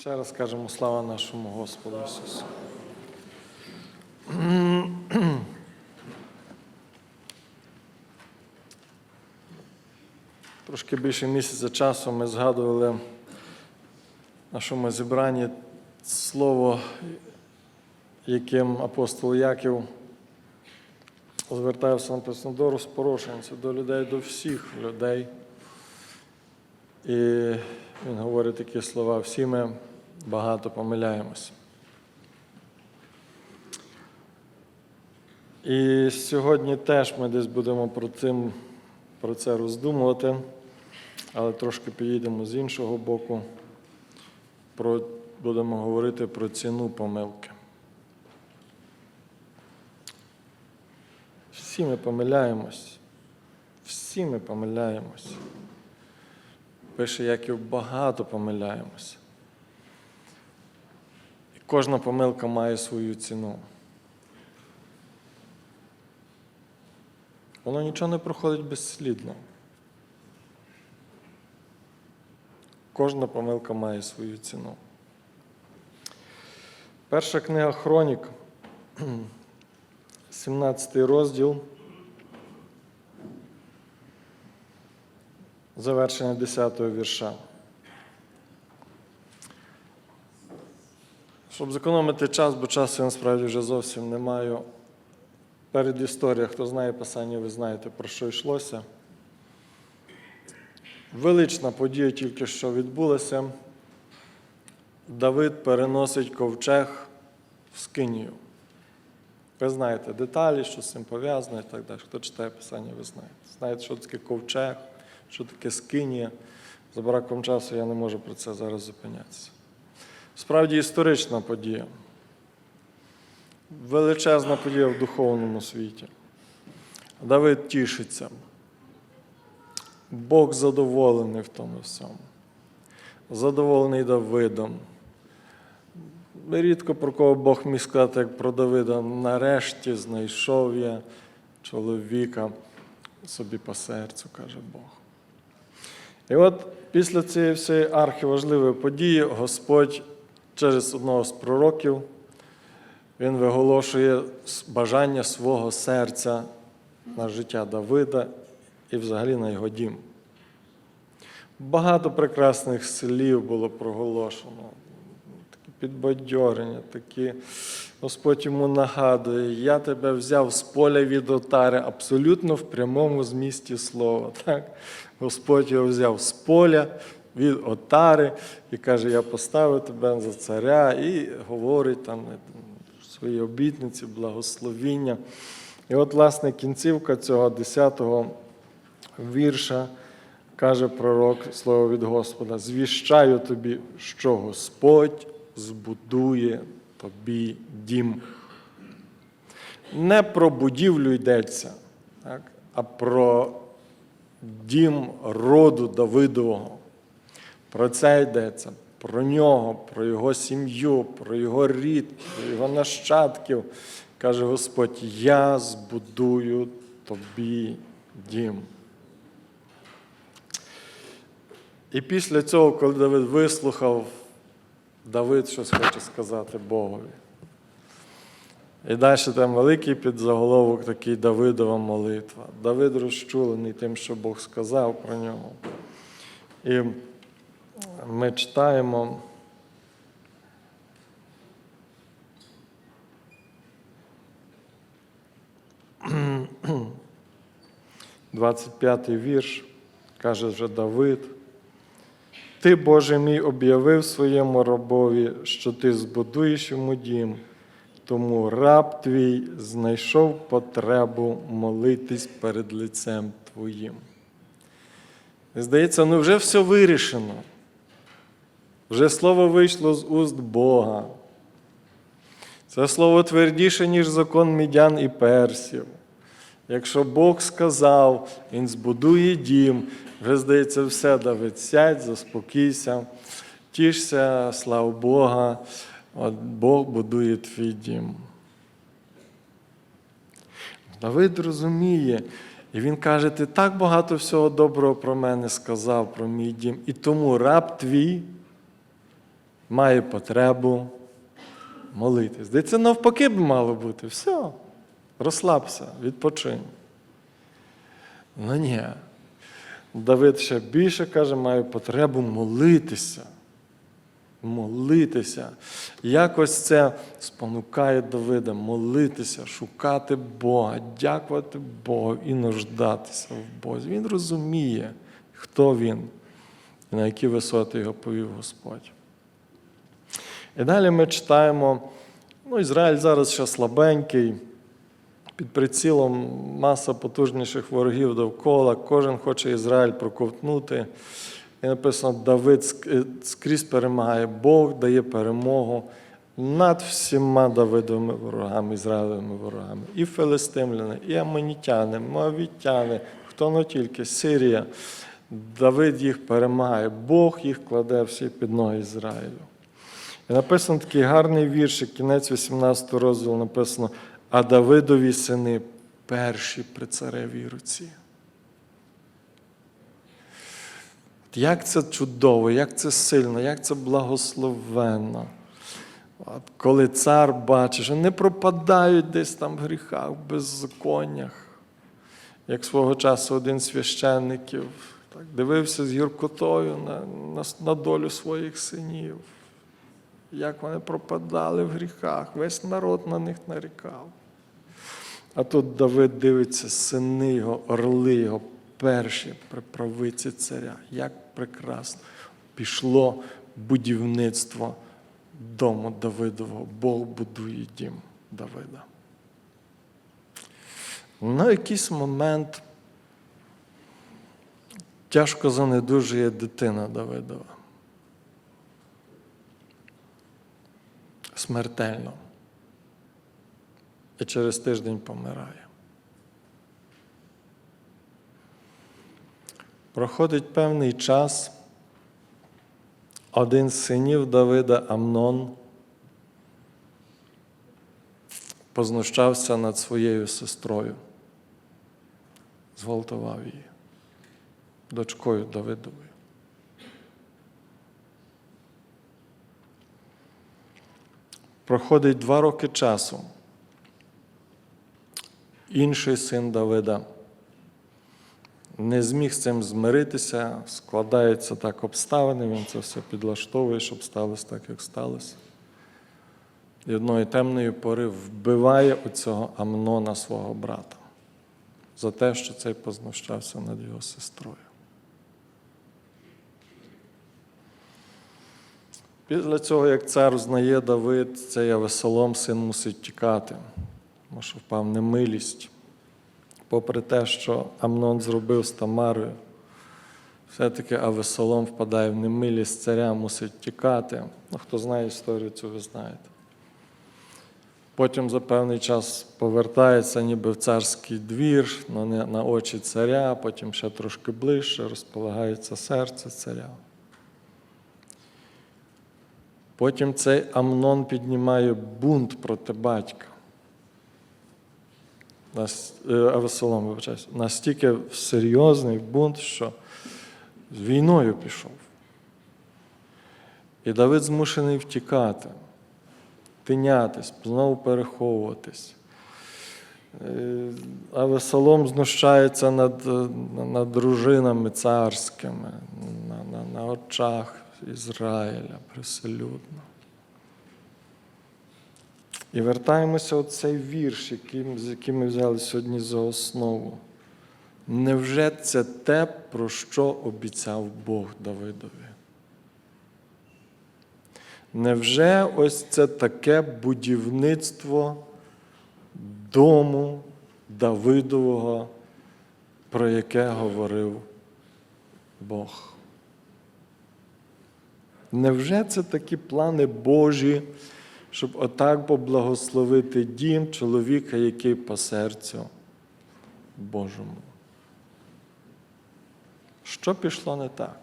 Ще раз кажемо слава нашому Господу Ісусу. Трошки більше місяця часу ми згадували в нашому зібранні слово, яким апостол Яків звертався написано до розпорошенців, до людей, до всіх людей. І він говорить такі слова: всі ми багато помиляємось. І сьогодні теж ми десь будемо про, цим, про це роздумувати, але трошки підійдемо з іншого боку. Про, будемо говорити про ціну помилки. Всі ми помиляємось. Всі ми помиляємось. Пише, Яків, багато помиляємося. Кожна помилка має свою ціну. Воно нічого не проходить безслідно. Кожна помилка має свою ціну. Перша книга Хронік, 17 розділ. Завершення 10-го вірша. Щоб зекономити час, бо часу я насправді вже зовсім не маю. Перед історією, хто знає Писання, ви знаєте, про що йшлося. Велична подія тільки що відбулася. Давид переносить ковчег в Скинію. Ви знаєте деталі, що з цим пов'язано і так далі. Хто читає Писання, ви знаєте. Знаєте, що таке ковчег, що таке Скинія. За браком часу я не можу про це зараз зупинятися. Справді історична подія. Величезна подія в духовному світі. Давид тішиться. Бог задоволений в тому всьому. Задоволений Давидом. Рідко про кого Бог міг сказати, як про Давида. Нарешті знайшов я чоловіка собі по серцю, каже Бог. І от після цієї всієї архіважливої події Господь через одного з пророків він виголошує бажання свого серця на життя Давида і взагалі на його дім. Багато прекрасних слів було проголошено, такі підбадьорення, такі. Господь йому нагадує, я тебе взяв з поля від отари, абсолютно в прямому змісті слова. Так? Господь його взяв з поля від отари і каже, я поставив тебе за царя, і говорить там свої обітниці, благословіння. І от, власне, кінцівка цього 10-го вірша каже пророк слово від Господа: звіщаю тобі, що Господь збудує тобі дім. Не про будівлю йдеться, так, а про дім роду Давидового. Про це йдеться, про нього, про його сім'ю, про його рід, про його нащадків. Каже Господь: Я збудую тобі дім. І після цього, коли Давид вислухав, Давид щось хоче сказати Богові. І далі там великий підзаголовок такий Давидова молитва. Давид розчулений тим, що Бог сказав про нього. І ми читаємо. Двадцять п'ятий вірш, каже вже Давид. Ти, Боже мій, об'явив своєму рабові, що ти збудуєш йому дім, тому раб твій знайшов потребу молитись перед лицем Твоїм. Здається, ну вже все вирішено. Вже слово вийшло з уст Бога. Це слово твердіше, ніж закон мідян і персів. Якщо Бог сказав, Він збудує дім, вже здається, все, Давид, сядь, заспокійся, тішся, слава Бога, от Бог будує твій дім. Давид розуміє, і він каже: ти так багато всього доброго про мене сказав, про мій дім. І тому раб твій має потребу молитись. Де це навпаки б мало бути. Все, розслабся, відпочинь. Ну ні. Давид ще більше каже, маю потребу молитися. Молитися. Якось це спонукає Давида молитися, шукати Бога, дякувати Богу і нуждатися в Бозі. Він розуміє, хто він на які висоти його повів Господь. І далі ми читаємо, ну, Ізраїль зараз ще слабенький, під прицілом маса потужніших ворогів довкола, кожен хоче Ізраїль проковтнути. І написано, Давид скрізь перемагає, Бог дає перемогу над всіма Давидовими ворогами, Ізраїлевими ворогами. І филистимляни, і амонітяни, моавітяни, хто не тільки, Сирія. Давид їх перемагає, Бог їх кладе всі під ноги Ізраїлю. І написано такий гарний віршик, кінець 18 розділу написано, а Давидові сини перші при царевій руці. Як це чудово, як це сильно, як це благословенно. От коли цар бачить, що не пропадають десь там в гріхах, в беззаконнях. Як свого часу один з священників так, дивився з гіркотою на, на, на долю своїх синів, як вони пропадали в гріхах, весь народ на них нарікав. А тут Давид дивиться, сини його, орли його, перші при правиці царя. Як прекрасно пішло будівництво дому Давидового. Бог будує дім Давида. На якийсь момент тяжко занедужує дитина Давидова. Смертельно. І через тиждень помирає. Проходить певний час. Один з синів Давида Амнон познущався над своєю сестрою, зґвалтував її, дочкою Давидовою. Проходить два роки часу. Інший син Давида не зміг з цим змиритися, складаються так обставини, він це все підлаштовує, щоб сталося так, як сталося. І одної темної пори вбиває оцього Амнона свого брата за те, що цей познущався над його сестрою. Після цього, як цар знає Давид, цей Авесолом син мусить тікати, тому що впав немилість. Попри те, що Амнон зробив з Тамарою, все-таки Авесолом впадає в немилість царя, мусить тікати. Ну, хто знає історію, цю ви знаєте. Потім за певний час повертається ніби в царський двір, на очі царя, потім ще трошки ближче, розполагається серце царя. Потім цей Амнон піднімає бунт проти батька. Е, Авесолом, вибачаюсь, настільки серйозний бунт, що з війною пішов. І Давид змушений втікати, тинятись, знову переховуватись. Е, Авесолом знущається над, е, над дружинами царськими, на, на, на очах Ізраїля приселюдно. І вертаємося у цей вірш, яким, з яким ми взяли сьогодні за основу. Невже це те, про що обіцяв Бог Давидові? Невже ось це таке будівництво дому Давидового, про яке говорив Бог? Невже це такі плани Божі, щоб отак поблагословити дім чоловіка, який по серцю Божому? Що пішло не так?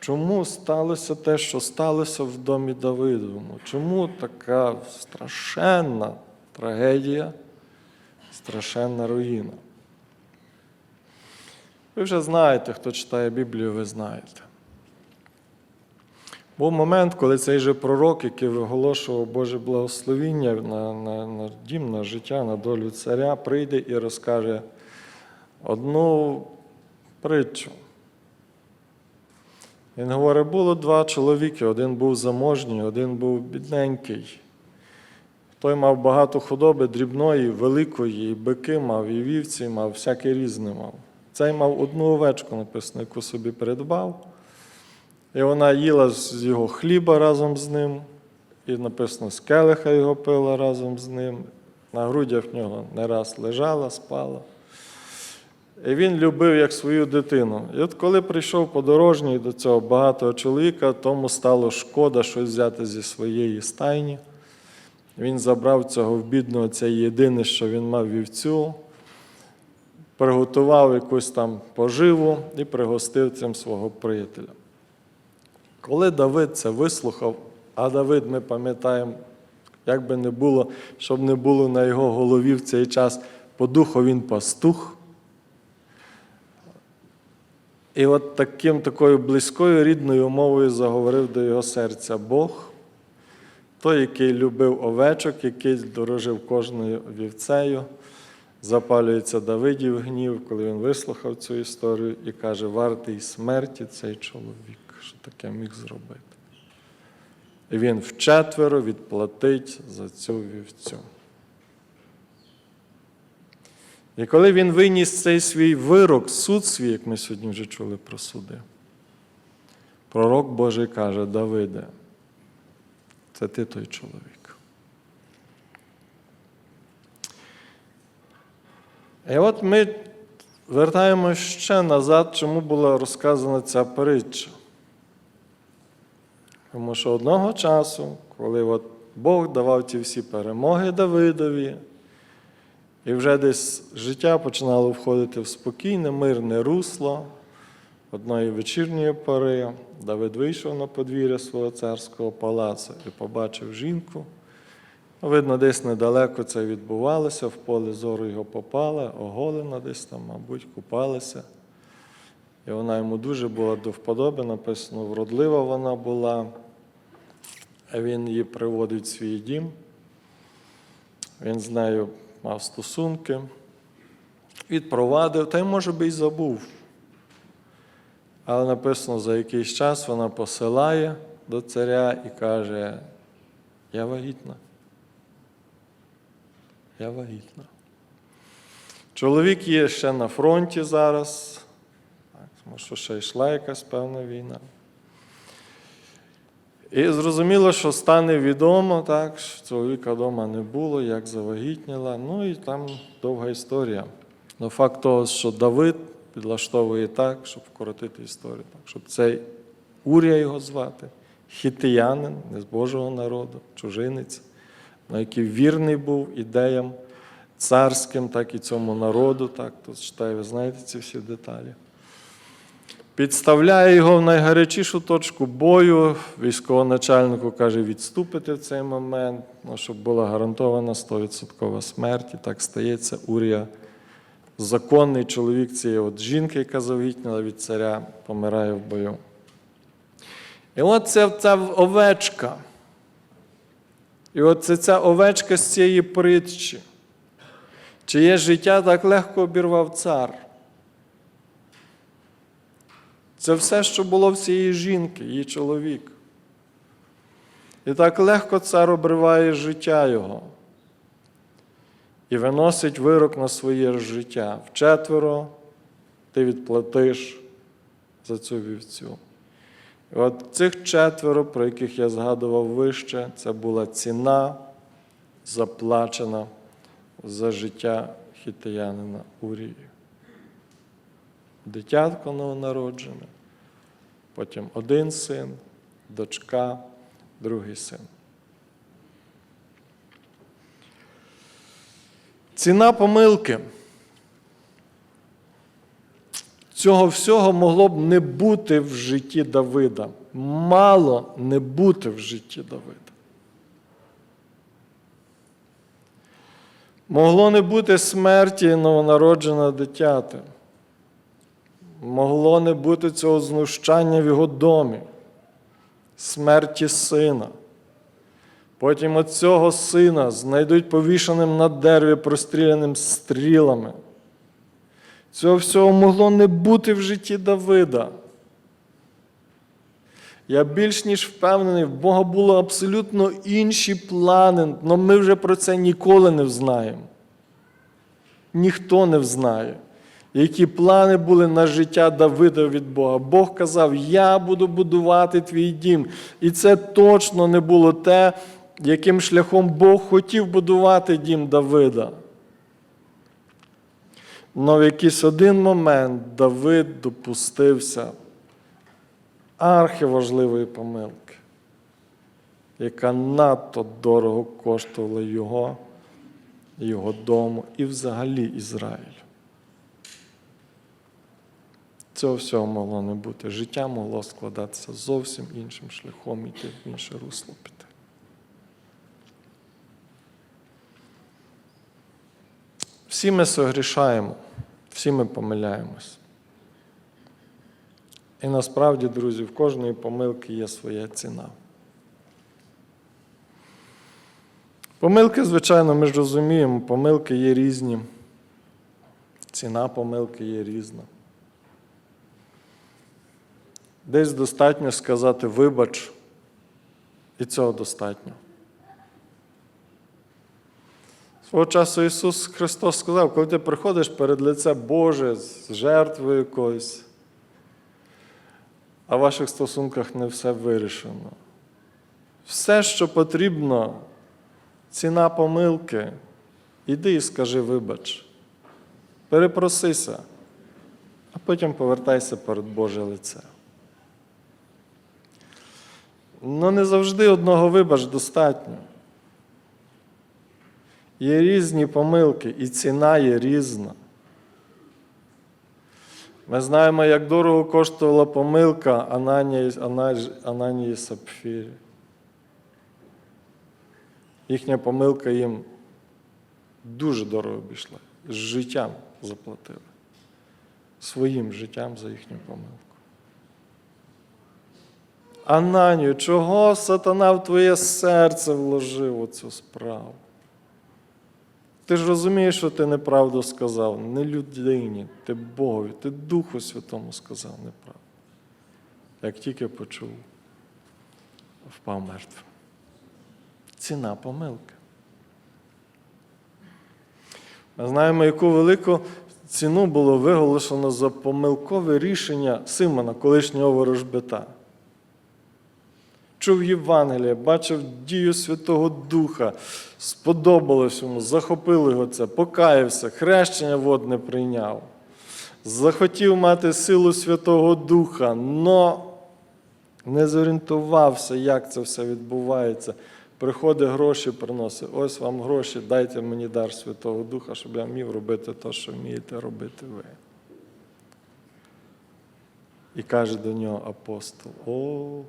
Чому сталося те, що сталося в домі Давидовому? Чому така страшенна трагедія, страшенна руїна? Ви вже знаєте, хто читає Біблію, ви знаєте. Був момент, коли цей же пророк, який виголошував Боже благословіння на, на, на дім, на життя, на долю царя, прийде і розкаже одну притчу. Він говорить, було два чоловіки, один був заможній, один був бідненький. Той мав багато худоби, дрібної, великої, і бики мав, і вівці мав, всяке різне мав. Цей мав одну овечку, написано, яку собі придбав. І вона їла з його хліба разом з ним, і написано, з келиха його пила разом з ним. На грудях в нього не раз лежала, спала. І він любив як свою дитину. І от коли прийшов подорожній до цього багатого чоловіка, тому стало шкода щось взяти зі своєї стайні. Він забрав цього в бідного, це єдине, що він мав вівцю, приготував якусь там поживу і пригостив цим свого приятеля. Коли Давид це вислухав, а Давид, ми пам'ятаємо, як би не було, щоб не було на його голові в цей час, по духу він пастух. І от таким, такою близькою рідною мовою заговорив до його серця Бог, той, який любив овечок, який дорожив кожною вівцею, запалюється Давидів гнів, коли він вислухав цю історію і каже, вартий смерті цей чоловік, що таке міг зробити. І він вчетверо відплатить за цю вівцю. І коли він виніс цей свій вирок, суд свій, як ми сьогодні вже чули про суди, пророк Божий каже, Давиде, це ти той чоловік. І от ми вертаємося ще назад, чому була розказана ця притча. Тому що одного часу, коли от Бог давав ті всі перемоги Давидові, і вже десь життя починало входити в спокійне, мирне русло. Одної вечірньої пори Давид вийшов на подвір'я свого царського палацу і побачив жінку. Видно, десь недалеко це відбувалося, в поле зору його попала, оголена десь там, мабуть, купалася. І вона йому дуже була до вподоби, написано, вродлива вона була. А він її приводить в свій дім. Він з нею мав стосунки, відпровадив, та й, може би, й забув. Але написано, за якийсь час вона посилає до царя і каже: Я вагітна. Я вагітна. Чоловік є ще на фронті зараз, тому що ще йшла якась певна війна. І зрозуміло, що стане відомо, так, що чоловіка вдома не було, як завагітніла. Ну і там довга історія. Но факт того, що Давид підлаштовує так, щоб вкоротити історію, так, щоб цей Урія його звати, хітиянин, не з Божого народу, чужинець, на який вірний був ідеям царським, так і цьому народу. Так, тут читаю, ви знаєте ці всі деталі. Підставляє його в найгарячішу точку бою. Військовоначальнику каже, відступити в цей момент, ну, щоб була гарантована 100% смерть. І так стається Урія. Законний чоловік цієї от жінки, яка завгітніла від царя, помирає в бою. І от це ця овечка. І от це ця овечка з цієї притчі. Чиє життя так легко обірвав цар. Це все, що було в цієї жінки, її чоловік. І так легко цар обриває життя його і виносить вирок на своє життя. Вчетверо ти відплатиш за цю вівцю. І от цих четверо, про яких я згадував вище, це була ціна заплачена за життя хітиянина Урії дитятко новонароджене, потім один син, дочка, другий син. Ціна помилки. Цього всього могло б не бути в житті Давида. Мало не бути в житті Давида. Могло не бути смерті новонародженого дитяти могло не бути цього знущання в його домі. смерті сина. Потім от цього сина знайдуть повішеним на дереві, простріляним стрілами. Цього всього могло не бути в житті Давида. Я більш ніж впевнений, в Бога були абсолютно інші плани, але ми вже про це ніколи не взнаємо. Ніхто не взнає, які плани були на життя Давида від Бога. Бог казав: Я буду будувати твій дім. І це точно не було те, яким шляхом Бог хотів будувати дім Давида. Но в якийсь один момент Давид допустився архиважливої помилки, яка надто дорого коштувала його, його дому і взагалі Ізраїлю. Цього всього могло не бути. Життя могло складатися зовсім іншим шляхом, іти в інше русло піти. Всі ми согрішаємо, всі ми помиляємось. І насправді, друзі, в кожної помилки є своя ціна. Помилки, звичайно, ми ж розуміємо, помилки є різні. Ціна помилки є різна. Десь достатньо сказати вибач, і цього достатньо. Свого часу Ісус Христос сказав, коли ти приходиш перед лице Боже з жертвою якоюсь, а в ваших стосунках не все вирішено. Все, що потрібно, ціна помилки, іди і скажи вибач. Перепросися, а потім повертайся перед Боже лице. Ну не завжди одного вибач достатньо. Є різні помилки, і ціна є різна. Ми знаємо, як дорого коштувала помилка Ананії, Ананії Сапфірі. Їхня помилка їм дуже дорого обійшла. З життям заплатили. Своїм життям за їхню помилку. Ананію, чого сатана в твоє серце вложив оцю справу? Ти ж розумієш, що ти неправду сказав, не людині, ти Богові, ти Духу Святому сказав неправду. Як тільки почув, впав мертвим. Ціна помилки. Ми знаємо, яку велику ціну було виголошено за помилкове рішення Симона, колишнього ворожбита чув Євангелія, бачив дію Святого Духа, сподобалось йому, захопило його це, покаявся, хрещення водне прийняв, захотів мати силу Святого Духа, но не зорієнтувався, як це все відбувається. Приходить гроші, приносить. Ось вам гроші, дайте мені дар Святого Духа, щоб я міг робити те, що вмієте робити ви. І каже до нього апостол: О,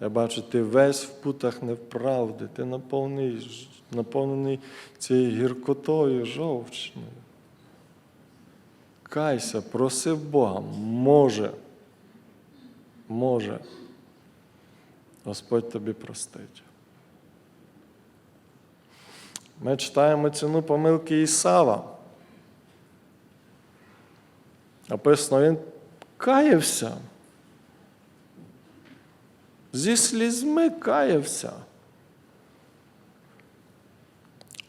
я бачу, ти весь в путах неправди, ти наповнений, наповнений цією гіркотою жовчною. Кайся, проси Бога, може, може, Господь тобі простить. Ми читаємо ціну помилки Ісава. Написано, він каявся зі слізьми каявся,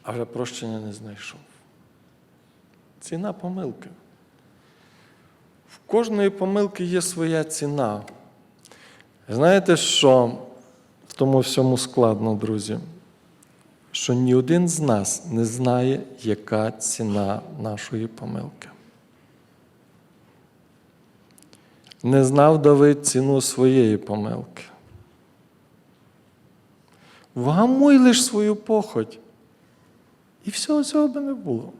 але прощення не знайшов. Ціна помилки. В кожної помилки є своя ціна. Знаєте, що в тому всьому складно, друзі? Що ні один з нас не знає, яка ціна нашої помилки. Не знав Давид ціну своєї помилки. Вгамуй лиш свою похоть. І всього цього би не було.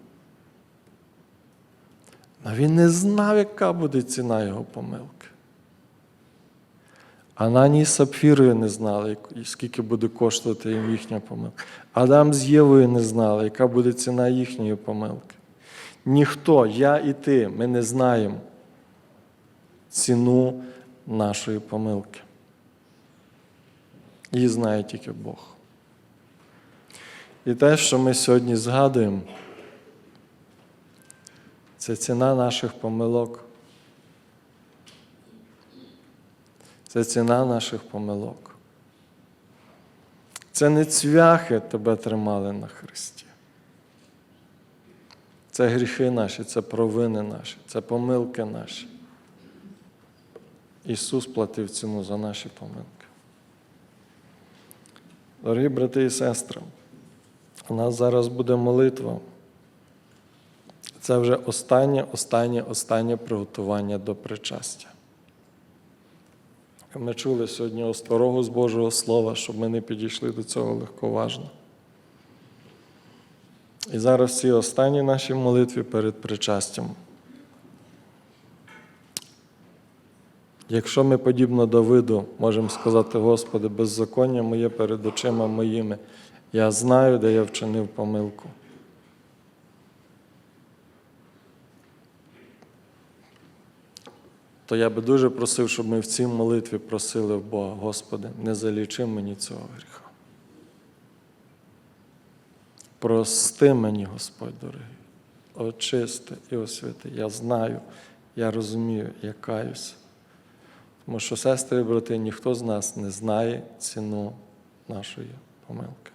А він не знав, яка буде ціна його помилки. Анані з Сапфірою не знали, скільки буде коштувати їм їхня помилка. Адам з Євою не знали, яка буде ціна їхньої помилки. Ніхто, я і ти, ми не знаємо ціну нашої помилки. Її знає тільки Бог. І те, що ми сьогодні згадуємо, це ціна наших помилок. Це ціна наших помилок. Це не цвяхи тебе тримали на Христі. Це гріхи наші, це провини наші, це помилки наші. Ісус платив ціну за наші помилки. Дорогі брати і сестри, у нас зараз буде молитва. Це вже останнє, останнє, останнє приготування до причастя. Ми чули сьогодні осторогу з Божого Слова, щоб ми не підійшли до цього легковажно. І зараз ці останні наші молитві перед причастям. Якщо ми, подібно Давиду, можемо сказати, Господи, беззаконня моє перед очима моїми, я знаю, де я вчинив помилку. То я би дуже просив, щоб ми в цій молитві просили в Бога, Господи, не залічи мені цього гріха. Прости мені, Господь дорогий, очисти і освяти. Я знаю, я розумію, я каюся. Тому що, сестри і брати, ніхто з нас не знає ціну нашої помилки.